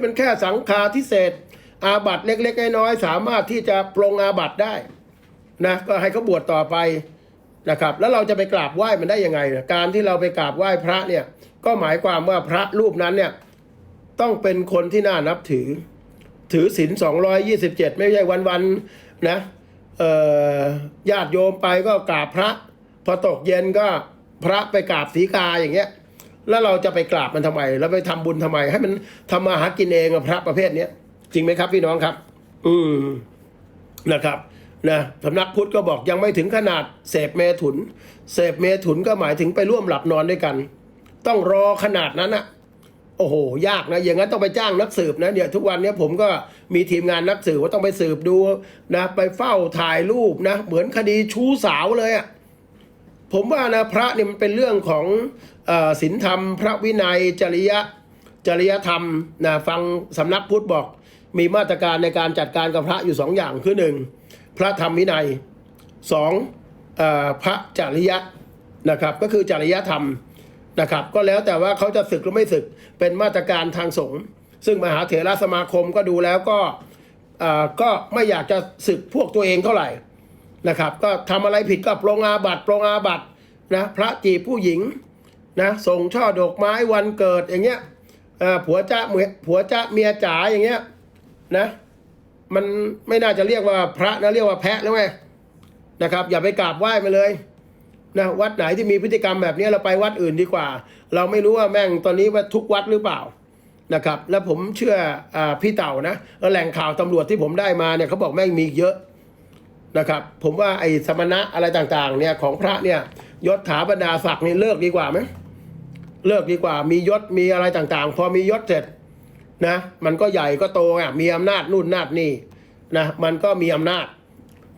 เป็นแค่สังฆาทิเศษ อาบัตเล็กๆน้อยๆสามารถที่จะปรงอาบัตได้นะก็ให้เขาบวชต่อไปนะครับ แล้วเราจะไปกราบไหว้มันได้ยังไงนะการที่เราไปกราบไหว้พระเนี่ยก็หมายความว่าพระรูปนั้นเนี่ยต้องเป็นคนที่น่านับถือ ถือศีล227 ไม่ใช่วันๆนะเออญาติโยมไปก็กราบพระ พอตกเย็นก็พระไปกราบสีกาอย่างเงี้ย แล้วเราจะไปกราบมันทำไม แล้วไปทำบุญทำไม ให้มันทำมาหากินเองอะพระประเภทเนี้ยจริงไหมครับพี่น้องครับ อืมนะครับนะสำนักพุทธก็บอกยังไม่ถึงขนาดเสพเมถุน เสพเมถุนก็หมายถึงไปร่วมหลับนอนด้วยกัน ต้องรอขนาดนั้นอะโอ้โห ยากนะ อย่างนั้นต้องไปจ้างนักสืบนะเนี่ยทุกวันนี้ผมก็มีทีมงานนักสืบว่าต้องไปสืบดูนะ ไปเฝ้าถ่ายรูปนะ เหมือนคดีชู้สาวเลยอะ ผมว่านะพระเนี่ยมันเป็นเรื่องของศีลธรรม พระวินัยจริยะจริยธรรมนะฟังสำนักพุทธบอก มีมาตรการในการจัดการกับพระอยู่สองอย่างคือหนึ่งพระธรรมวินัยสองพระจริยะนะครับก็คือจริยธรรมนะครับก็แล้วแต่ว่าเขาจะศึกหรือไม่ศึกเป็นมาตรการทางสงฆ์ซึ่งมหาเถรสมาคมก็ดูแล้วก็อ่อก็ไม่อยากจะศึกพวกตัวเองเท่าไหร่ นะครับ ก็ทำอะไรผิดก็ปรงอาบัติปรงอาบัตินะพระจีบผู้หญิงนะส่งช่อดอกไม้วันเกิดอย่างเงี้ยผัวจ้าเมียผัวจ้าเมียจ๋าอย่างเงี้ยนะมันไม่น่าจะเรียกว่าพระนะเรียกว่าแพะแล้วไงนะครับ อย่าไปกราบไหว้มาเลยนะวัดไหนที่มีพฤติกรรมแบบนี้เราไปวัดอื่นดีกว่า เราไม่รู้ว่าแม่งตอนนี้ว่าทุกวัดหรือเปล่านะครับ แล้วผมเชื่ออพี่เต่านะแล้วแหล่งข่าวตำรวจที่ผมได้มาเนี่ยเขาบอกแม่งมีเยอะ นะครับ ผมว่าไอ้สมณะอะไรต่างๆ เนี่ยของพระเนี่ยยศถาบรรดาศักดิ์นี่เลิกดีกว่าไหมเลิกดีกว่า มียศมีอะไรต่างๆ พอมียศเสร็จนะมันก็ใหญ่ก็โตอะมีอำนาจนู่นนาดนี่นะมันก็มีอำนาจ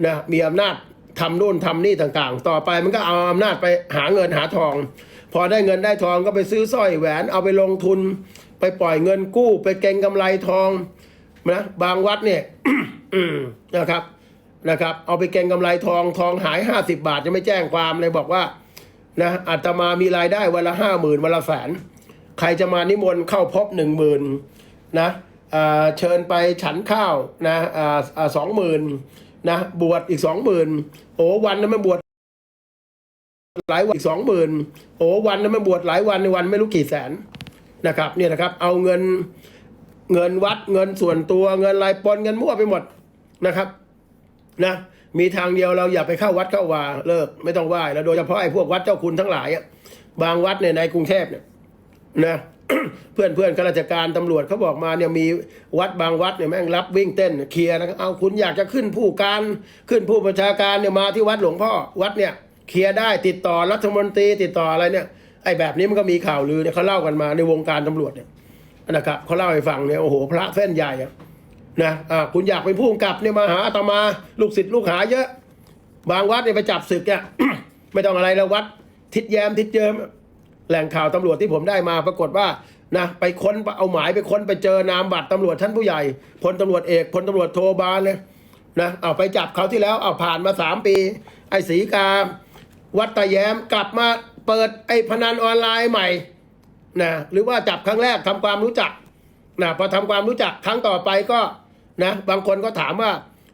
นะมีอำนาจทำนู่นทำนี่ต่างๆ ต่อไปมันก็เอาอำนาจไปหาเงินหาทอง พอได้เงินได้ทองก็ไปซื้อสร้อยแหวนเอาไปลงทุน ไปปล่อยเงินกู้ ไปเก็งกำไรทองนะบางวัดเนี่ยนะครับ นะครับ เอาไปเก็งกำไรทองทองหาย 50 บาทจะไม่แจ้งความเลยบอกว่านะอาตมามีรายได้วันละห้าหมื่นวันละแสนใครจะมานิมนต์เข้าพบหนึ่งหมื่นนะเชิญไปฉันข้าวนะสองหมื่นนะบวชอีกสองหมื่นโอ้วันนั้นมันบวชหลายวันอีกสองหมื่นโอ้วันนั้นมันบวชหลายวันในวันไม่รู้กี่แสนนะครับเนี่ยนะครับเอาเงินเงินวัดเงินส่วนตัวเงินรายปนเงินมั่วไปหมดนะครับ นะมีทางเดียวเราอย่าไปเข้าวัดเข้าวาเลิกไม่ต้องไหว้แล้วโดยเฉพาะไอ้พวกวัดเจ้าคุณทั้งหลายอะบางวัดเนี่ยในกรุงเทพเนี่ยนะเพื่อนเพื่อนข้าราชการตำรวจเขาบอกมาเนี่ยมีวัดบางวัดเนี่ยแม่งรับวิ่งเต้นเคลียร์นะเอาคุณอยากจะขึ้นผู้การขึ้นผู้บัญชาการเนี่ยมาที่วัดหลวงพ่อวัดเนี่ยเคลียร์ได้ติดต่อรัฐมนตรีติดต่ออะไรเนี่ยไอ้แบบนี้มันก็มีข่าวลือเนี่ยเขาเล่ากันมาในวงการตำรวจเนี่ยนะครับเขาเล่าให้ฟังเนี่ยโอ้โหพระเส้นใหญ่อะ นะอ่าคุณอยากเป็นผู้กำกับเนี่ยมาหาอาตมาลูกศิษย์ลูกหาเยอะ บางวัดเนี่ยไปจับศึกเนี่ย ไม่ต้องอะไรแล้ววัด ทิศแยมทิศเจิมแหล่งข่าวตำรวจที่ผมได้มาปรากฏว่านะไปค้นเอาหมายไปค้นไปเจอนามบัตรตำรวจชั้นผู้ใหญ่พลตำรวจเอกพลตำรวจโทบาลเลยนะเอาไปจับเขาที่แล้วเอาผ่านมาสามปี ไอ้ศรีกาวัดตะแยมกลับมาเปิดไอ้พนันออนไลน์ใหม่นะหรือว่าจับครั้งแรกทำความรู้จักนะพอทำความรู้จักครั้งต่อไปก็ นะบางคนก็ถามว่า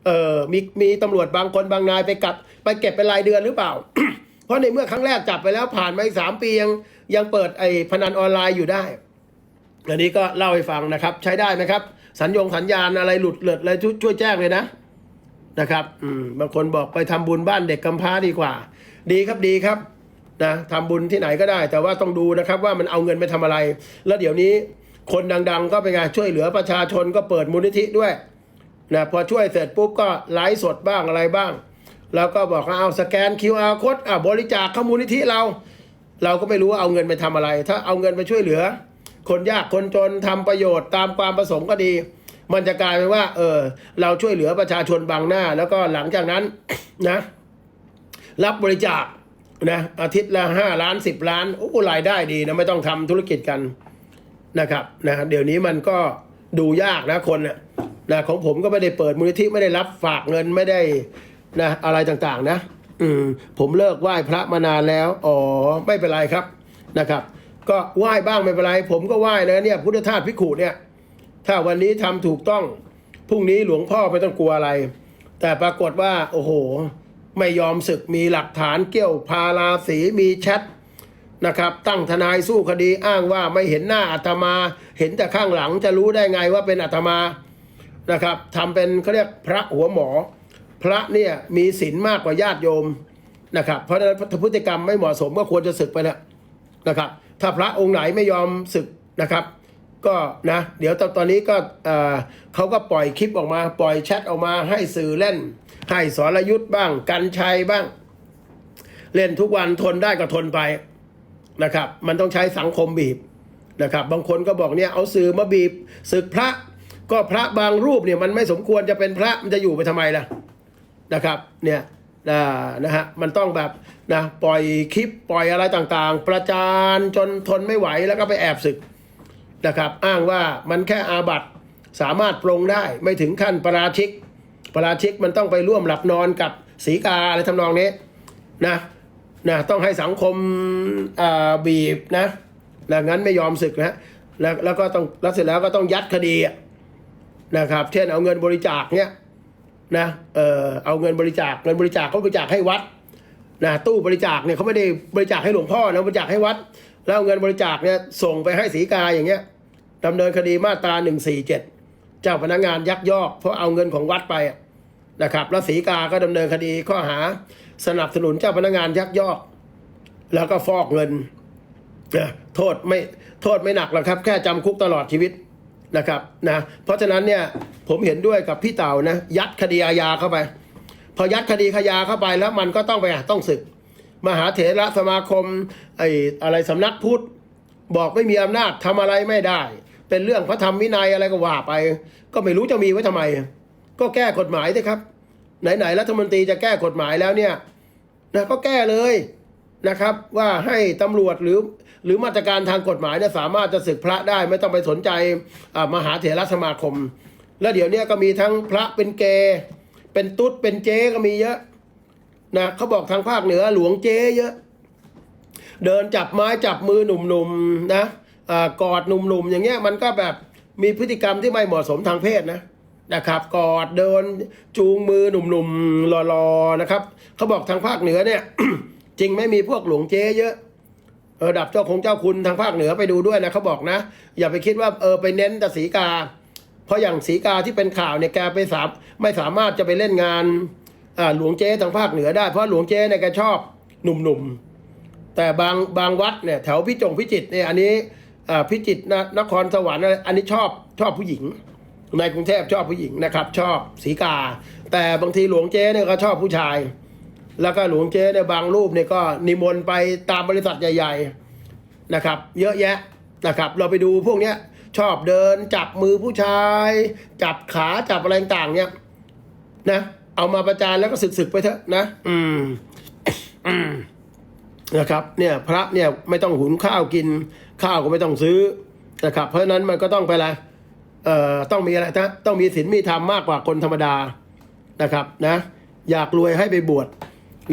เออมีมีตำรวจบางคนบางนายไปกัดไปเก็บเป็นรายเดือนหรือเปล่า เพราะในเมื่อครั้งแรกจับไปแล้วผ่านมาอีกสามปียังยังเปิดไอ้พนันออนไลน์อยู่ได้ อันนี้ก็เล่าให้ฟังนะครับ ใช้ได้ไหมครับ สัญญงสัญญาณอะไรหลุดเลิดอะไรช่วยแจ้งเลยนะนะครับอืมบางคนบอกไปทำบุญบ้านเด็กกำพร้าดีกว่า ดีครับดีครับนะทำบุญที่ไหนก็ได้ แต่ว่าต้องดูนะครับว่ามันเอาเงินไปทำอะไร แล้วเดี๋ยวนี้คนดัง ๆ ก็เป็นไงช่วยเหลือประชาชนก็เปิดมูลนิธิด้วย นะพอช่วยเสร็จปุ๊บก็ไลฟ์สดบ้างอะไรบ้าง แล้วก็บอกว่าเอาสแกน QR โค้ดอะบริจาคข้ามูลนิธิเรา เราก็ไม่รู้ว่าเอาเงินไปทำอะไร ถ้าเอาเงินไปช่วยเหลือ คนยากคนจนทำประโยชน์ตามความประสงค์ก็ดี มันจะกลายเป็นว่า เออ เราช่วยเหลือประชาชนบางหน้า แล้วก็หลังจากนั้นนะ รับบริจาคนะอาทิตย์ละห้าล้านสิบล้านโอ้รายได้ดีนะไม่ต้องทำธุรกิจกันนะครับนะเดี๋ยวนี้มันก็ดูยากนะคนน่ะ นะของผมก็ไม่ได้เปิดมูลนิธิไม่ได้รับฝากเงินไม่ได้นะอะไรต่างๆนะ อืมผมเลิกไหว้พระมานานแล้ว อ๋อไม่เป็นไรครับนะครับ ก็ไหว้บ้างไม่เป็นไร ผมก็ไหว้นะเนี่ยพุทธทาสพิขุเนี่ย ถ้าวันนี้ทำถูกต้องพรุ่งนี้หลวงพ่อไม่ต้องกลัวอะไร แต่ปรากฏว่า โอ้โห ไม่ยอมศึกมีหลักฐานเกี่ยวพาราสีมีแชทนะครับ ตั้งทนายสู้คดีอ้างว่าไม่เห็นหน้าอาตมา เห็นแต่ข้างหลังจะรู้ได้ไงว่าเป็นอาตมา นะครับทำเป็นเขาเรียกพระหัวหมอ พระเนี่ยมีศีลมากกว่าญาติโยมนะครับเพราะฉะนั้นพฤติกรรมไม่เหมาะสมก็ควรจะศึกไปแล้วนะครับ ถ้าพระองค์ไหนไม่ยอมศึกนะครับ ก็นะเดี๋ยวตอนตอนนี้ก็เออเขาก็ปล่อยคลิปออกมา ปล่อยแชทออกมาให้สื่อเล่น ให้สรยุทธ์บ้าง กันชัยบ้าง เล่นทุกวันทนได้ก็ทนไปนะครับ มันต้องใช้สังคมบีบนะครับ บางคนก็บอกเนี่ยเอาสื่อมาบีบศึกพระ ก็พระบางรูปเนี่ยมันไม่สมควรจะเป็นพระมันจะอยู่ไปทำไมล่ะนะครับเนี่ยนะนะฮะมันต้องแบบนะปล่อยคลิปปล่อยอะไรต่างๆ ประจานจนทนไม่ไหวแล้วก็ไปแอบศึกนะครับอ้างว่ามันแค่อาบัตสามารถปรงได้ไม่ถึงขั้นประราชิก ประราชิกมันต้องไปร่วมหลับนอนกับสีกาอะไรทำนองนี้นะนะต้องให้สังคมอ่าบีบนะนะงั้นไม่ยอมศึกนะแล้วแล้วก็ต้องแล้วเสร็จแล้วก็ต้องยัดคดีอะ นะครับ เช่นเอาเงินบริจาคเนี้ยนะเออเอาเงินบริจาคเงินบริจาคเขาบริจาคให้วัดนะตู้บริจาคเนี่ยเขาไม่ได้บริจาคให้หลวงพ่อนะบริจาคให้วัด แล้วเอาเงินบริจาคเนี่ยส่งไปให้สีกาอย่างเงี้ยดำเนินคดีมาตรา 147 เจ้าพนักงานยักยอกเพราะเอาเงินของวัดไปนะครับแล้วสีกาก็ดำเนินคดีข้อหาสนับสนุนเจ้าพนักงานยักยอก แล้วก็ฟอกเงินนะโทษไม่โทษไม่หนักหรอกครับ แค่จำคุกตลอดชีวิต นะครับนะเพราะฉะนั้นเนี่ยผมเห็นด้วยกับพี่เต่านะยัดคดีอาญาเข้าไป พอยัดคดีขยาเข้าไปแล้วมันก็ต้องไปต้องศึก มหาเถระสมาคมไอ้อะไรสำนักพุทธบอกไม่มีอำนาจทำอะไรไม่ได้ เป็นเรื่องพระธรรมวินัยอะไรก็ว่าไป ก็ไม่รู้จะมีไว้ทำไม ก็แก้กฎหมายสิครับ ไหนๆรัฐมนตรีจะแก้กฎหมายแล้วเนี่ยนะก็แก้เลย นะครับว่าให้ตำรวจหรือหรือมาตรการทางกฎหมายเนี่ยสามารถจะศึกพระได้ไม่ต้องไปสนใจมหาเถรสมาคม แล้วเดี๋ยวนี้ก็มีทั้งพระเป็นเกเป็นตุ๊ดเป็นเจ๊ก็มีเยอะนะเขาบอกทางภาคเหนือหลวงเจ๊เยอะ เดินจับไม้จับมือหนุ่มๆนะอากอดหนุ่มๆอย่างเงี้ยมันก็แบบมีพฤติกรรมที่ไม่เหมาะสมทางเพศนะนะครับกอดเดินจูงมือหนุ่มๆรอๆนะครับเขาบอกทางภาคเหนือเนี่ย จริงไม่มีพวกหลวงเจ๊เยอะเออดับเจ้าคงเจ้าคุณทางภาคเหนือไปดูด้วยนะเขาบอกนะ อย่าไปคิดว่าเออไปเน้นแต่สีกา เพราะอย่างสีกาที่เป็นข่าวเนี่ยแกไปสามไม่สามารถจะไปเล่นงานอ่าหลวงเจ๊ทางภาคเหนือได้เพราะหลวงเจ๊เนี่ยแกชอบหนุ่มๆแต่บางบางวัดเนี่ยแถวพิจงพิจิตเนี่ยอันนี้อ่าพิจิตนะนครสวรรค์อะไรอันนี้ชอบชอบผู้หญิง ในกรุงเทพชอบผู้หญิงนะครับ ชอบสีกา แต่บางทีหลวงเจ๊เนี่ยก็ชอบผู้ชาย แล้วก็หลวงเจ๊เนี่ยบางรูปเนี่ยก็นิมนต์ไปตามบริษัทใหญ่ๆนะครับ เยอะแยะนะครับ เราไปดูพวกเนี้ยชอบเดินจับมือผู้ชาย จับขาจับอะไรต่างเนี่ยนะเอามาประจานแล้วก็สึกๆไปเถอะนะ อืมอืมนะครับ เนี่ยพระเนี่ยไม่ต้องหุงข้าวกิน ข้าวก็ไม่ต้องซื้อนะครับ เพราะฉะนั้นมันก็ต้องไปอะเอ่อต้องมีอะไรนะต้องมีศีลมีธรรมมากกว่าคนธรรมดานะครับนะ อยากรวยให้ไปบวช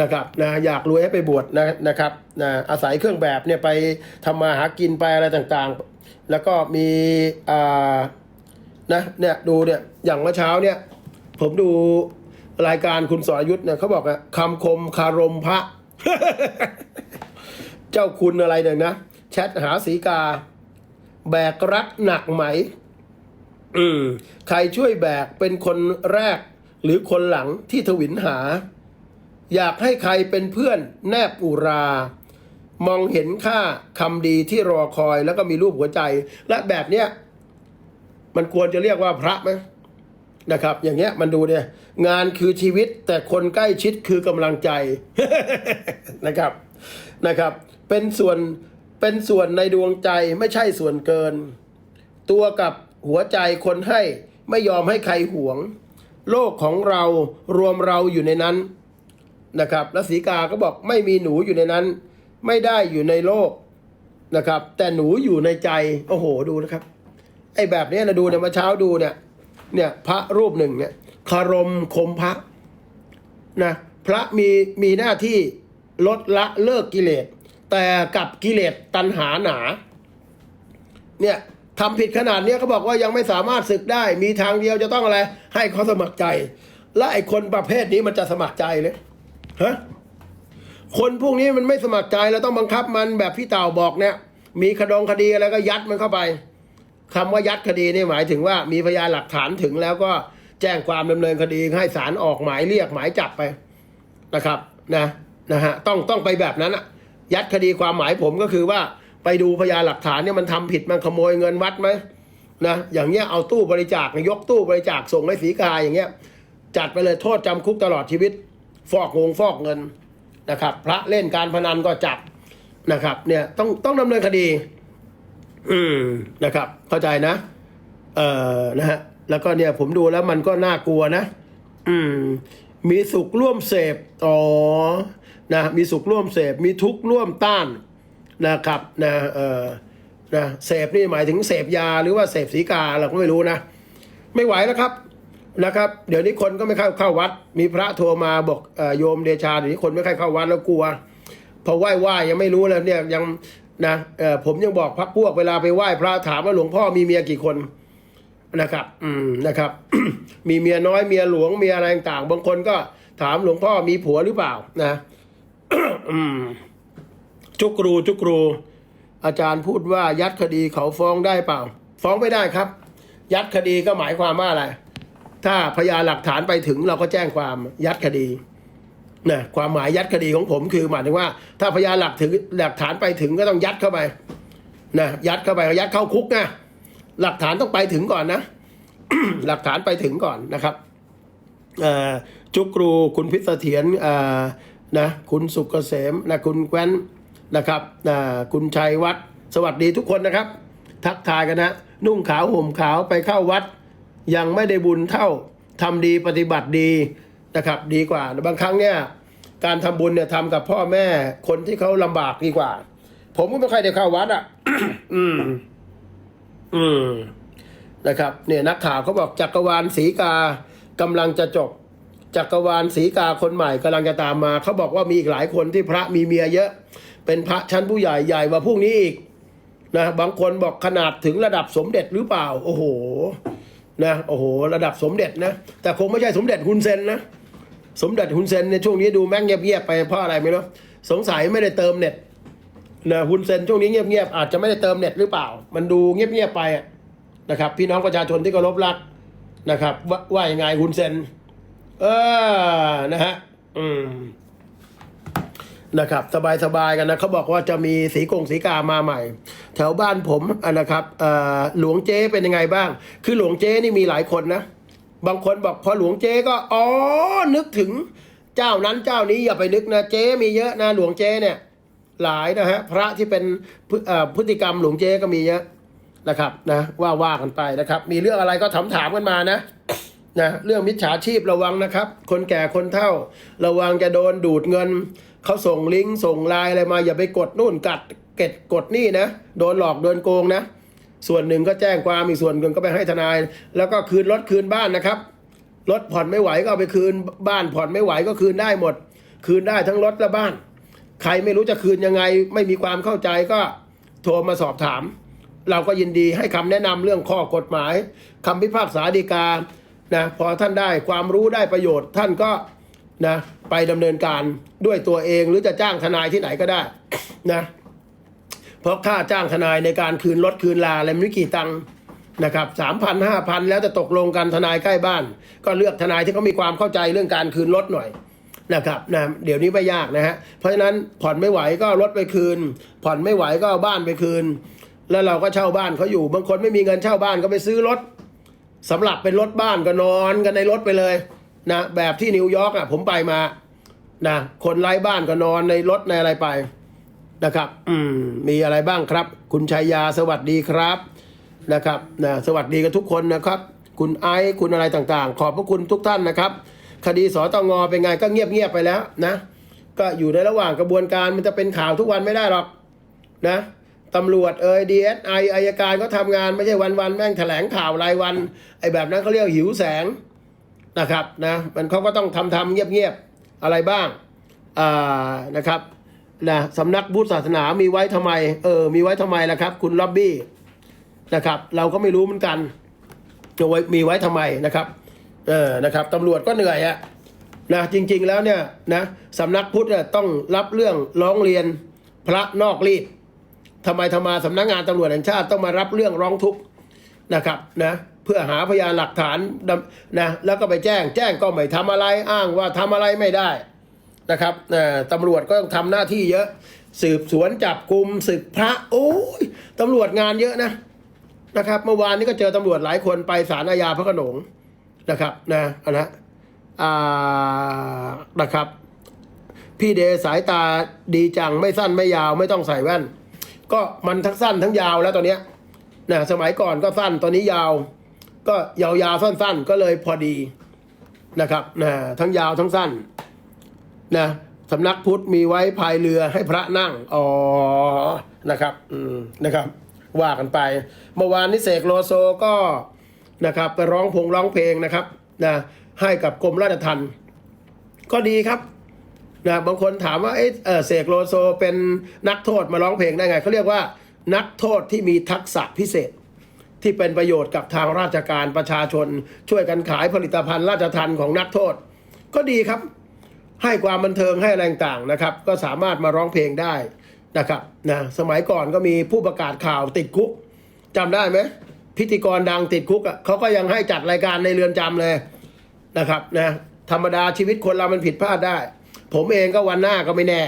นะครับนะอยากรวยให้ไปบวชนะนะครับนะอาศัยเครื่องแบบเนี่ยไปทำมาหากินไปอะไรต่างๆ แล้วก็มีอ่านะเนี่ยดูเนี่ยอย่างเมื่อเช้าเนี่ย ผมดูรายการคุณสรยุทธ์เนี่ยเขาบอกอะคำคมคารมพระ เจ้าคุณอะไรเนี่ยนะแชทหาสีกา แบกรักหนักไหม อืมใครช่วยแบกเป็นคนแรกหรือคนหลังที่ทวินหา อยากให้ใครเป็นเพื่อนแนบอุรา มองเห็นค่าคำดีที่รอคอยแล้วก็มีรูปหัวใจ และแบบเนี้ยมันควรจะเรียกว่าพระไหมนะครับ อย่างเงี้ยมันดูเนี่ย งานคือชีวิตแต่คนใกล้ชิดคือกำลังใจนะครับนะครับ เป็นส่วนเป็นส่วนในดวงใจไม่ใช่ส่วนเกิน ตัวกับหัวใจคนให้ไม่ยอมให้ใครหวง โลกของเรารวมเราอยู่ในนั้น นะครับแล้วสีกาก็บอกไม่มีหนูอยู่ในนั้น ไม่ได้อยู่ในโลกนะครับ แต่หนูอยู่ในใจโอ้โหดูนะครับ ไอ้แบบนี้นะดูเนี่ยมาเช้าดูเนี่ย เนี่ยพระรูปหนึ่งเนี่ยคารมคมพระนะพระมีมีหน้าที่ลดละเลิกกิเลส แต่กับกิเลสตัณหาหนา เนี่ยทำผิดขนาดเนี้ยเขาบอกว่ายังไม่สามารถศึกได้ มีทางเดียวจะต้องอะไร ให้เขาสมัครใจ และไอ้คนประเภทนี้มันจะสมัครใจเลย ฮะคนพวกนี้มันไม่สมัครใจเราต้องบังคับมันแบบพี่เต่าบอกเนี่ย มีคดองคดีอะไรก็ยัดมันเข้าไปคำว่ายัดคดีนี่หมายถึงว่ามีพยานหลักฐานถึงแล้วก็แจ้งความดำเนินคดีให้ศาลออกหมายเรียกหมายจับไปนะครับ นะนะฮะต้องต้องไปแบบนั้นอะยัดคดีความหมายผมก็คือว่าไปดูพยานหลักฐานเนี่ยมันทำผิดมันขโมยเงินวัดไหมนะอย่างเงี้ยเอาตู้บริจาคยกตู้บริจาคส่งให้สีกาอย่างเงี้ยจัดไปเลยโทษจำคุกตลอดชีวิต ฟอกงงฟอกเงินนะครับ พระเล่นการพนันก็จับนะครับ เนี่ยต้องต้องดำเนินคดี อืมนะครับ เข้าใจนะ เอ่อนะฮะแล้วก็เนี่ยผมดูแล้วมันก็น่ากลัวนะ อืม มีสุขร่วมเสพอ๋อนะมีสุขร่วมเสพมีทุกข์ร่วมต้านนะครับนะเอ่อนะเสพนี่หมายถึงเสพยาหรือว่าเสพสีกาเราก็ไม่รู้นะ ไม่ไหวแล้วครับ นะครับ เดี๋ยวนี้คนก็ไม่เข้าเข้าวัด มีพระโทรมาบอกโยมเดชาเดี๋ยวนี้คนไม่ค่อยเข้าวัดแล้วกลัว พอไหว้ไหว้ยังไม่รู้เลยเนี่ยยังนะผมยังบอกพักพวกเวลาไปไหว้พระถามว่าหลวงพ่อมีเมียกี่คนนะครับ อืมนะครับ มีเมียน้อยเมียหลวงเมียอะไรต่างๆบางคนก็ถามหลวงพ่อมีผัวหรือเปล่านะอืมจุกรูจุกรู อาจารย์พูดว่ายัดคดีเขาฟ้องได้เปล่า ฟ้องไม่ได้ครับ ยัดคดีก็หมายความว่าอะไร ถ้าพยานหลักฐานไปถึงเราก็แจ้งความยัดคดีนะความหมายยัดคดีของผมคือหมายถึงว่า ถ้าพยานหลักถึงหลักฐานไปถึงก็ต้องยัดเข้าไปนะยัดเข้าไปยัดเข้าคุกนะหลักฐานต้องไปถึงก่อนนะหลักฐานไปถึงก่อนนะครับจุกรูคุณพิษเสถียรนะคุณสุกเกษมนะคุณแว้นนะครับนะคุณชัยวัฒน์สวัสดีทุกคนนะครับ ทักทายกันนะ นุ่งขาวห่มขาวไปเข้าวัด ยังไม่ได้บุญเท่าทำดีปฏิบัติดีนะครับ ดีกว่า บางครั้งเนี่ยการทำบุญเนี่ยทำกับพ่อแม่คนที่เขาลำบากดีกว่า ผมก็ไม่ค่อยได้เข้าวัดอะ อืม อืมนะครับ เนี่ยนักข่าวเขาบอกจักรวาลสีกากำลังจะจบ จักรวาลสีกาคนใหม่กำลังจะตามมา เขาบอกว่ามีอีกหลายคนที่พระมีเมียเยอะ เป็นพระชั้นผู้ใหญ่ใหญ่กว่าพวกนี้อีกนะบางคนบอกขนาดถึงระดับสมเด็จหรือเปล่า โอ้โห นะโอ้โหระดับสมเด็จนะ แต่คงไม่ใช่สมเด็จฮุนเซนนะสมเด็จฮุนเซนในช่วงนี้ดูแม่งเงียบๆไปเพราะอะไรไม่รู้สงสัยไม่ได้เติมเน็ตนะฮุนเซนช่วงนี้เงียบๆอาจจะไม่ได้เติมเน็ตหรือเปล่า มันดูเงียบๆไปอะนะครับ พี่น้องประชาชนที่เคารพรักนะครับว่าว่ายังไงฮุนเซนเออนะฮะอืม นะครับ สบายๆกันนะเขาบอกว่าจะมีสีกงสีกามาใหม่ แถวบ้านผมนะครับหลวงเจ๊เป็นยังไงบ้าง คือหลวงเจ๊นี่มีหลายคนนะ บางคนบอกพอหลวงเจ๊ก็อ๋อนึกถึงเจ้านั้นเจ้านี้อย่าไปนึกนะเจ๊มีเยอะนะหลวงเจ๊เนี่ยหลายนะฮะพระที่เป็นพฤติกรรมหลวงเจ๊ก็มีเยอะนะครับนะว่าว่ากันไปนะครับ มีเรื่องอะไรก็ถามถามๆกันมานะนะเรื่องมิจฉาชีพระวังนะครับ คนแก่คนเฒ่า ระวังจะโดนดูดเงิน เขาส่งลิงก์ส่งไลน์อะไรมาอย่าไปกดนู่นกัดเก็ดกดนี่นะโดนหลอกโดนโกงนะ ส่วนหนึ่งก็แจ้งความอีกส่วนหนึ่งก็ไปให้ทนาย แล้วก็คืนรถคืนบ้านนะครับรถผ่อนไม่ไหวก็เอาไปคืนบ้านผ่อนไม่ไหวก็คืนได้หมด คืนได้ทั้งรถและบ้าน ใครไม่รู้จะคืนยังไง ไม่มีความเข้าใจก็โทรมาสอบถาม เราก็ยินดีให้คำแนะนำเรื่องข้อกฎหมายคำพิพากษาฎีกานะพอท่านได้ความรู้ได้ประโยชน์ ท่านก็ นะไปดำเนินการด้วยตัวเองหรือจะจ้างทนายที่ไหนก็ได้นะเพราะค่าจ้างทนายในการคืนรถคืนลาอะไรไม่กี่ตังค์นะครับสามพันห้าพันแล้วจะตกลงกันทนายใกล้บ้าน ก็เลือกทนายที่เขามีความเข้าใจเรื่องการคืนรถหน่อยนะครับนะเดี๋ยวนี้ไม่ยากนะฮะเพราะฉะนั้นผ่อนไม่ไหวก็รถไปคืน ผ่อนไม่ไหวก็เอาบ้านไปคืน แล้วเราก็เช่าบ้านเขาอยู่บางคนไม่มีเงินเช่าบ้านก็ไปซื้อรถสำหรับเป็นรถบ้านก็นอนกันในรถไปเลย นะแบบที่นิวยอร์กอะผมไปมานะคนไร้บ้านก็นอนในรถในอะไรไปนะครับ อืมมีอะไรบ้างครับ คุณชัยยาสวัสดีครับนะครับนะสวัสดีกันทุกคนนะครับ คุณไอซ์คุณอะไรต่างๆ ขอบพระคุณทุกท่านนะครับ คดีสตงเป็นไงก็เงียบๆไปแล้วนะ ก็อยู่ในระหว่างกระบวนการมันจะเป็นข่าวทุกวันไม่ได้หรอกนะตำรวจเอ่ยดีเอสไออายการก็ทำงานไม่ใช่วันๆแม่งแถลงข่าวรายวันไอ้แบบนั้นเขาเรียกหิวแสง นะครับนะมันเขาก็ต้องทำทำเงียบๆอะไรบ้างอ่านะครับนะสำนักพุทธศาสนามีไว้ทำไมเออมีไว้ทำไมล่ะครับ คุณล็อบบี้นะครับ เราก็ไม่รู้เหมือนกันจะไว้มีไว้ทำไมนะครับเออนะครับตำรวจก็เหนื่อยอะนะจริงๆแล้วเนี่ยนะสำนักพุทธเนี่ยต้องรับเรื่องร้องเรียนพระนอกรีดทำไมทำไมาสำนักงานตำรวจแห่งชาติต้องมารับเรื่องร้องทุกข์นะครับนะ เพื่อหาพยานหลักฐานนะแล้วก็ไปแจ้ง แจ้งก็ไม่ทำอะไรอ้างว่าทำอะไรไม่ได้นะครับตำรวจก็ต้องทำหน้าที่เยอะ สืบสวนจับกลุ่มศึกพระโอ้ยตำรวจงานเยอะนะนะครับ เมื่อวานนี้ก็เจอตำรวจหลายคนไปศาลอาญาพระโขนงนะครับนะอันนะอ่านะครับ พี่เดสายตาดีจังไม่สั้นไม่ยาวไม่ต้องใส่แว่น ก็มันทั้งสั้นทั้งยาวแล้วตอนเนี้ยนะสมัยก่อนก็สั้นตอนนี้ยาว ก็ยาวๆสั้น ๆ ก็เลยพอดีนะครับนะทั้งยาวทั้งสั้นนะสำนักพุทธมีไว้พายเรือให้พระนั่ง อ๋อ นะครับ อืม นะครับ ว่ากันไป เมื่อวานนี้เสกโลโซก็นะครับไปร้องพงร้องเพลงนะครับนะให้กับกรมราชทัณฑ์ก็ดีครับนะบางคนถามว่าเอ๊ะเอเสกโลโซเป็นนักโทษมาร้องเพลงได้ไงเขาเรียกว่า นักโทษที่มีทักษะพิเศษ ที่เป็นประโยชน์กับทางราชการประชาชน ช่วยกันขายผลิตภัณฑ์ราชทัณฑ์ของนักโทษ ก็ดีครับ ให้ความบันเทิงให้อะไรต่างนะครับ ก็สามารถมาร้องเพลงได้นะครับนะสมัยก่อนก็มีผู้ประกาศข่าวติดคุกจำได้ไหมพิธีกรดังติดคุกอะเขาก็ยังให้จัดรายการในเรือนจำเลยนะครับนะธรรมดาชีวิตคนเรามันผิดพลาดได้ ผมเองก็วันหน้าก็ไม่แน่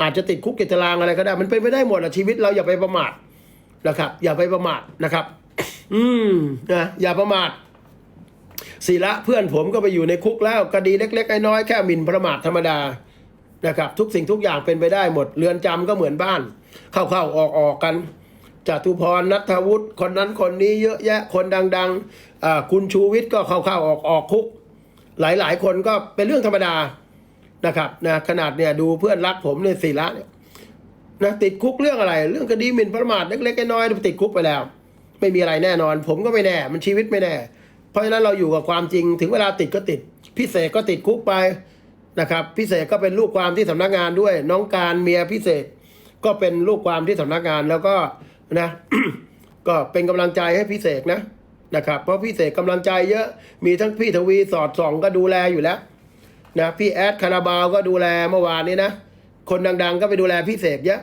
อาจจะติดคุกติดตารางอะไรก็ได้ มันเป็นไปได้หมดอะชีวิตเราอย่าไปประมาทนะครับ อย่าไปประมาทนะครับ อืมนะอย่าประมาทศิระเพื่อนผมก็ไปอยู่ในคุกแล้วคดีเล็กๆน้อยๆแค่หมิ่นประมาทธรรมดานะครับ ทุกสิ่งทุกอย่างเป็นไปได้หมด เรือนจำก็เหมือนบ้าน เข้าๆออกๆกันจตุพรนัทวุฒิคนนั้นคนนี้เยอะแยะคนดังๆคุณชูวิทย์ก็เข้าๆออกๆคุก หลายๆ คนก็เป็นเรื่องธรรมดานะครับนะขนาดเนี่ยดูเพื่อนรักผมเนี่ยศิระเนี่ยนะติดคุกเรื่องอะไร เรื่องคดีหมิ่นประมาทเล็กๆน้อยๆติดคุกไปแล้ว ไม่มีอะไรแน่นอน ผมก็ไม่แน่ มันชีวิตไม่แน่ เพราะฉะนั้นเราอยู่กับความจริง ถึงเวลาติดก็ติด พิเศษก็ติดคุกไปนะครับพิเศษก็เป็นลูกความที่สำนักงานด้วย น้องการเมียพิเศษก็เป็นลูกความที่สำนักงานแล้วก็นะก็เป็นกำลังใจให้พิเศษนะนะครับ เพราะพิเศษกำลังใจเยอะมีทั้งพี่ทวีสอดส่องก็ดูแลอยู่แล้วนะพี่แอดคาราบาวก็ดูแลเมื่อวานนี้นะคนดัง ๆ ก็ไปดูแลพิเศษเยอะ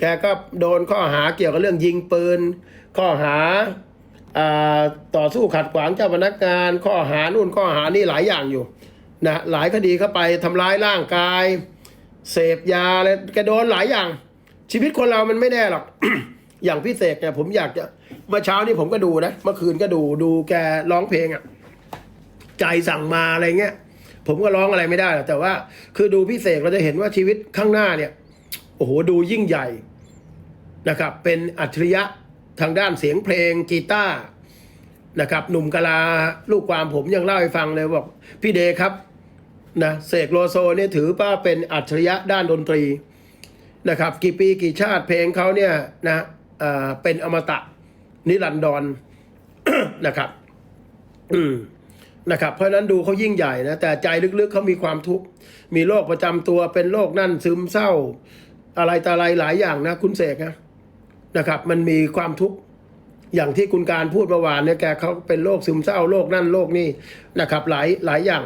แกก็โดนข้อหาเกี่ยวกับเรื่องยิงปืน ข้อหาต่อสู้ขัดขวางเจ้าพนักงาน ข้อหานู่นข้อหานี่หลายอย่างอยู่นะหลายคดีเข้าไปทำร้ายร่างกาย เสพยาอะไรแกโดนหลายอย่าง ชีวิตคนเรามันไม่แน่หรอกอย่างพี่เสกเนี่ยผมอยากจะเมื่อเช้านี่ผมก็ดูนะเมื่อคืนก็ดูดูแกร้องเพลงอะ่ะใจสั่งมาอะไรเงี้ยผมก็ร้องอะไรไม่ได้หรอกแต่ว่า คือดูพี่เสกเราจะเห็นว่าชีวิตข้างหน้าเนี่ยโอ้โหดูยิ่งใหญ่นะครับ เป็นอัจฉริยะ ทางด้านเสียงเพลงกีตาร์นะครับหนุ่มกะลาลูกความผมยังเล่าให้ฟังเลยบอกพี่เดครับนะเสกโลโซเนี่ยถือว่าเป็นอัจฉริยะด้านดนตรีนะครับกี่ปีกี่ชาติเพลงเขาเนี่ยนะเอ่อเป็นอมตะนิรันดรนะครับนะครับเพราะฉะนั้นดูเขายิ่งใหญ่นะแต่ใจลึกๆเขามีความทุกข์มีโรคประจำตัวเป็นโรคนั่นซึมเศร้า อะไรต่ออะไรหลายอย่างนะคุณเสกนะ นะครับ มันมีความทุกข์อย่างที่คุณการพูดเมื่อวานเนี่ยแกเขาเป็นโรคซึมเศร้าโรคนั่นโรคนี่นะครับ หลายหลายอย่าง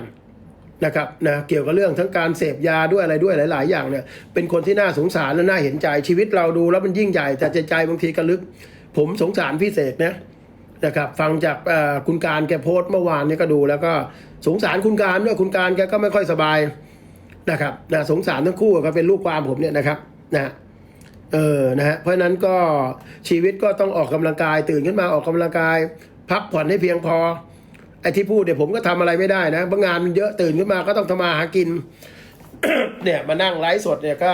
นะครับนะเกี่ยวกับเรื่องทั้งการเสพยาด้วยอะไรด้วยหลาย ๆ อย่างเนี่ยเป็นคนที่น่าสงสารและน่าเห็นใจชีวิตเราดูแล้วมันยิ่งใหญ่แต่ใจใจบางทีก็ลึก ผมสงสารพี่เสกนะนะครับฟังจากคุณการแกโพสต์เมื่อวานนี้ก็ดู แล้วก็สงสารคุณการด้วยคุณการแกก็ไม่ค่อยสบายนะครับนะสงสารทั้งคู่ก็เป็นลูกความผมเนี่ยนะครับนะ เออนะฮะเพราะนั้นก็ชีวิตก็ต้องออกกำลังกาย ตื่นขึ้นมาออกกำลังกาย พักผ่อนให้เพียงพอไอ้ที่พูดเนี่ยผมก็ทำอะไรไม่ได้นะเพราะงานมันเยอะตื่นขึ้นมาก็ต้องทำมาหากิน เนี่ยมานั่งไลฟ์สดเนี่ยก็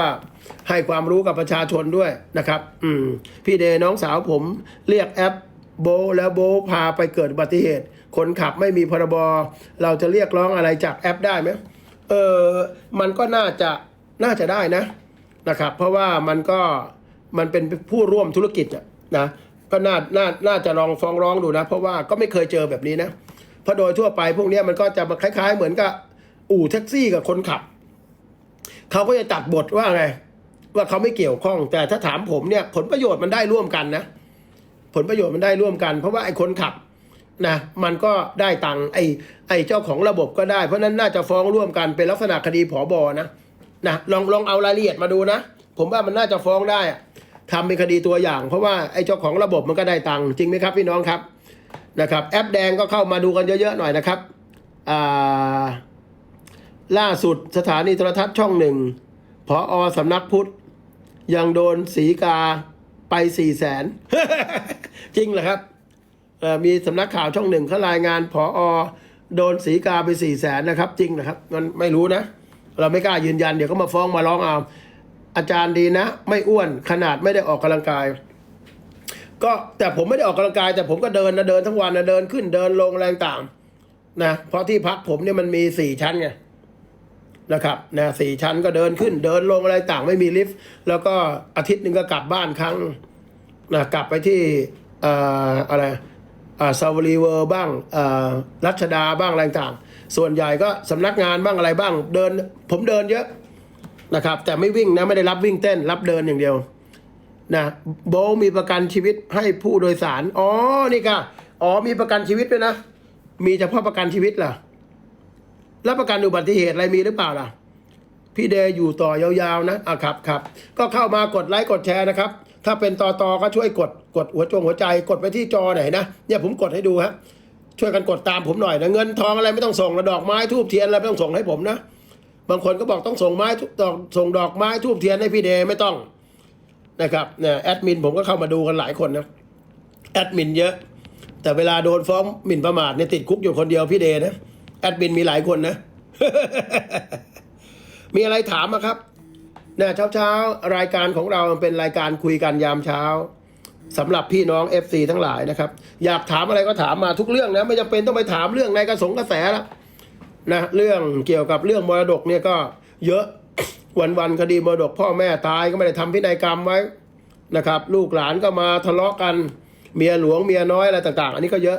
ให้ความรู้กับประชาชนด้วยนะครับ อืม พี่เดน้องสาวผมเรียกแอปโบแล้วโบพาไปเกิดอุบัติเหตุ คนขับไม่มีพรบเราจะเรียกร้องอะไรจากแอปได้ไหมเออมันก็น่าจะน่าจะได้นะ นะครับ เพราะว่ามันก็มันเป็นผู้ร่วมธุรกิจนะก็น่าน่าน่าจะลองฟ้องร้องดูนะ เพราะว่าก็ไม่เคยเจอแบบนี้นะเพราะโดยทั่วไปพวกนี้มันก็จะมาคล้าย ๆ เหมือนกับอู่แท็กซี่กับคนขับเขาก็จะตัดบทว่าไงว่าเขาไม่เกี่ยวข้อง แต่ถ้าถามผมเนี่ย ผลประโยชน์มันได้ร่วมกันนะ ผลประโยชน์มันได้ร่วมกัน เพราะว่าไอ้คนขับนะมันก็ได้ตังค์ไอ้ไอ้เจ้าของระบบก็ได้ เพราะฉะนั้นน่าจะฟ้องร่วมกันเป็นลักษณะคดีผอบอนะ นะลองลองเอารายละเอียดมาดูนะ ผมว่ามันน่าจะฟ้องได้ทำเป็นคดีตัวอย่าง เพราะว่าไอ้เจ้าของระบบมันก็ได้ตังค์จริงไหมครับพี่น้องครับนะครับแอปแดงก็เข้ามาดูกันเยอะๆหน่อยนะครับล่าสุดสถานีโทรทัศน์ช่องหนึ่งพออสำนักพุทธ ยังโดนสีกาไปสี่แสนจริงเหรอครับมีสำนักข่าวช่องหนึ่งเขารายงานพออโดนสีกาไปสี่แสนนะครับ จริงนะครับ มันไม่รู้นะ เราไม่กล้ายืนยันเดี๋ยวเขามาฟ้องมาร้องเอาอาจารย์ดีนะ ไม่อ้วนขนาดไม่ได้ออกกำลังกาย ก็แต่ผมไม่ได้ออกกำลังกาย แต่ผมก็เดินนะเดินทั้งวันนะเดินขึ้นเดินลงแรงต่างนะเพราะที่พักผมเนี่ยมันมีสี่ชั้นไงนะครับนะสี่ชั้นก็เดินขึ้น เดินลงอะไรต่างไม่มีลิฟต์ แล้วก็อาทิตย์หนึ่งก็กลับบ้านครั้งนะกลับไปที่อ่ออะไรอ่าซาวรีเวอร์บ้างอ่อรัชดาบ้างอะไรต่าง ส่วนใหญ่ก็สำนักงานบ้างอะไรบ้างเดิน ผมเดินเยอะนะครับ แต่ไม่วิ่งนะไม่ได้รับวิ่งเต้น รับเดินอย่างเดียวนะโบมีประกันชีวิตให้ผู้โดยสาร อ๋อนี่ค่ะอ๋อมีประกันชีวิตด้วยนะ มีเฉพาะประกันชีวิตเหรอแล้วประกันอุบัติเหตุอะไรมีหรือเปล่าล่ะ พี่เดย์อยู่ต่อยาวๆนะอะครับครับก็เข้ามากดไลค์กดแชร์นะครับ ถ้าเป็นต่อตอก็ช่วยกดกดหัวจงหัวใจ กดไปที่จอไหนนะเนี่ยผมกดให้ดูฮะ ช่วยกันกดตามผมหน่อยนะเงินทองอะไรไม่ต้องส่งนะดอกไม้ทูบเทียนอะไรไม่ต้องส่งให้ผมนะบางคนก็บอกต้องส่งไม้ดอกส่งดอกไม้ทูบเทียนให้พี่เดย์ไม่ต้องนะครับเนี่ยแอดมินผมก็เข้ามาดูกันหลายคนนะแอดมินเยอะ แต่เวลาโดนฟ้องหมิ่นประมาทเนี่ยติดคุกอยู่คนเดียวพี่เดย์นะแอดมินมีหลายคนนะ มีอะไรถามมาครับเนี่ยเช้าเช้ารายการของเราเป็นรายการคุยกันยามเช้า สำหรับพี่น้อง FC ทั้งหลายนะครับ อยากถามอะไรก็ถามมาทุกเรื่องนะไม่จำเป็นต้องไปถามเรื่องในกระสงกระแสละนะเรื่องเกี่ยวกับเรื่องมรดกเนี่ยก็เยอะวันๆคดีมรดกพ่อแม่ตายก็ไม่ได้ทำพินัยกรรมไว้นะครับ ลูกหลานก็มาทะเลาะกันเมียหลวงเมียน้อยอะไรต่างๆ อันนี้ก็เยอะ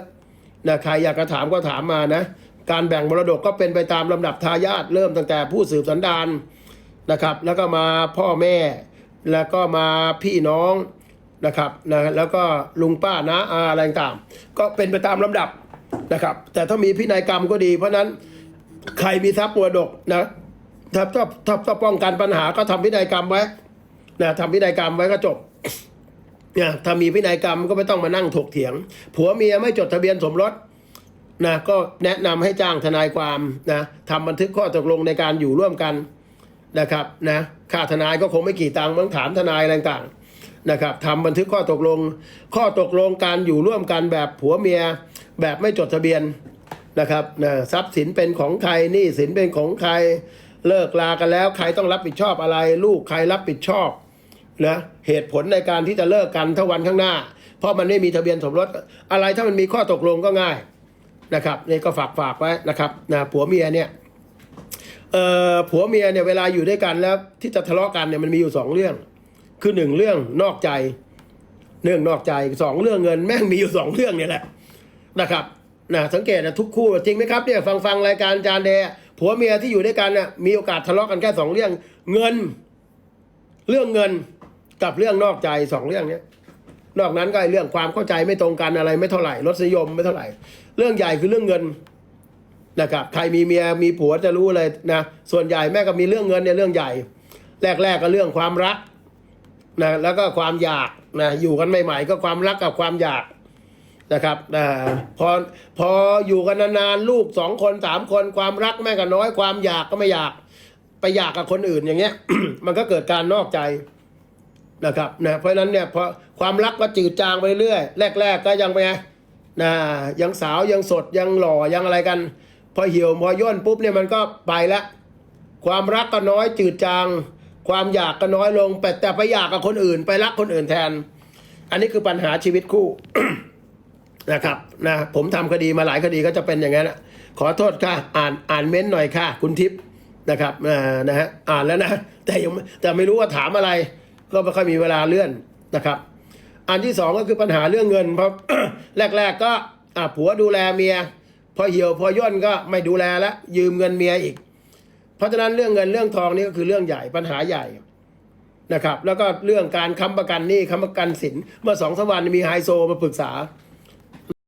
นะใครอยากจะถามก็ถามมานะ การแบ่งมรดกก็เป็นไปตามลำดับทายาทเริ่มตั้งแต่ผู้สืบสันดานนะครับ แล้วก็มาพ่อแม่แล้วก็มาพี่น้อง นะครับนะแล้วก็ลุงป้านะอาอะไรต่างก็เป็นไปตามลำดับนะครับ แต่ถ้ามีพินัยกรรมก็ดี เพราะนั้นใครมีทรัพย์มรดกนะถ้าถ้าถ้าถ้าป้องกันปัญหาก็ทำพินัยกรรมไว้นะทำพินัยกรรมไว้ก็จบเนี่ยถ้ามีพินัยกรรมก็ไม่ต้องมานั่งถกเถียง ผัวเมียไม่จดทะเบียนสมรสนะก็แนะนำให้จ้างทนายความนะทำบันทึกข้อตกลงในการอยู่ร่วมกันนะครับนะค่าทนายก็คงไม่กี่ตังค์มั้งถามทนายอะไรต่างๆ นะครับทำบันทึกข้อตกลง ข้อตกลงการอยู่ร่วมกันแบบผัวเมียแบบไม่จดทะเบียนนะครับนะทรัพย์สินเป็นของใครหนี้สินเป็นของใครเลิกลากันแล้ว ใครต้องรับผิดชอบอะไร ลูกใครรับผิดชอบนะเหตุผลในการที่จะเลิกกันถ้าวันข้างหน้า เพราะมันไม่มีทะเบียนสมรสอะไรถ้ามันมีข้อตกลงก็ง่ายนะครับนี่ก็ฝากฝากไว้นะครับนะผัวเมียเนี่ยเอ่อผัวเมียเนี่ยเวลาอยู่ด้วยกันแล้วที่จะทะเลาะกันเนี่ยมันมีอยู่สองเรื่อง คือหนึ่งเรื่องนอกใจเรื่องนอกใจสองเรื่องเงินแม่งมีอยู่สองเรื่องเนี่ยแหละนะครับนะสังเกตนะทุกคู่จริงไหมครับเนี่ยฟังฟังรายการจานเดผัวเมียที่อยู่ด้วยกันเนี่ยมีโอกาสทะเลาะกันแค่สองเรื่อง เงิน เรื่องเงินกับเรื่องนอกใจสองเรื่องเนี้ยนอกนั้นก็ไอเรื่องความเข้าใจไม่ตรงกันอะไร ไม่เท่าไหร่รสนิยมไม่เท่าไหร่ เรื่องใหญ่คือเรื่องเงินนะครับใครมีเมียมีผัวจะรู้เลยนะส่วนใหญ่แม่ก็มีเรื่องเงินเนี่ยเรื่องใหญ่ แรกๆก็เรื่องความรัก นะแล้วก็ความอยากนะอยู่กันใหม่ๆ ก็ความรักกับความอยากนะครับนะพอพออยู่กันนานๆลูกสองคนสามคนความรักแม่ก็น้อย ความอยากก็ไม่อยากไปอยากกับคนอื่นอย่างเงี้ย มันก็เกิดการนอกใจนะครับนะเพราะฉะนั้นเนี่ยพอความรักก็จืดจางไปเรื่อยแรก ๆ ก็ยังไปนไงนะยังสาวยังสดยังหล่อยังอะไรกัน พอเหี่ยวพอย่นปุ๊บเนี่ยมันก็ไปละความรักก็น้อยจืดจาง ความอยากก็น้อยลงแต่แต่ไปอยากกับคนอื่น ไปรักคนอื่นแทน อันนี้คือปัญหาชีวิตคู่นะครับนะผมทำคดีมาหลายคดีก็จะเป็นอย่างนั้นะขอโทษค่ะ อ่านอ่านเม้นต์หน่อยค่ะ คุณทิพย์นะครับอ่านะฮะอ่านแล้วนะ แต่ยังแต่ไม่รู้ว่าถามอะไร ก็ไม่ค่อยมีเวลาเลื่อนนะครับ อันที่สองก็คือปัญหาเรื่องเงินเพราะแรก ๆ ก็อ่ผัวดูแลเมีย พอเหี่ยวพอย่นก็ไม่ดูแลแล้วยืมเงินเมียอีก ราะฉะนั้นเรื่องเงินเรื่องทองนี่ก็คือเรื่องใหญ่ปัญหาใหญ่นะครับ แล้วก็เรื่องการค้ำประกันหนี้ค้ำประกันสินเมื่อสองสามวันมีไฮโซมาปรึกษา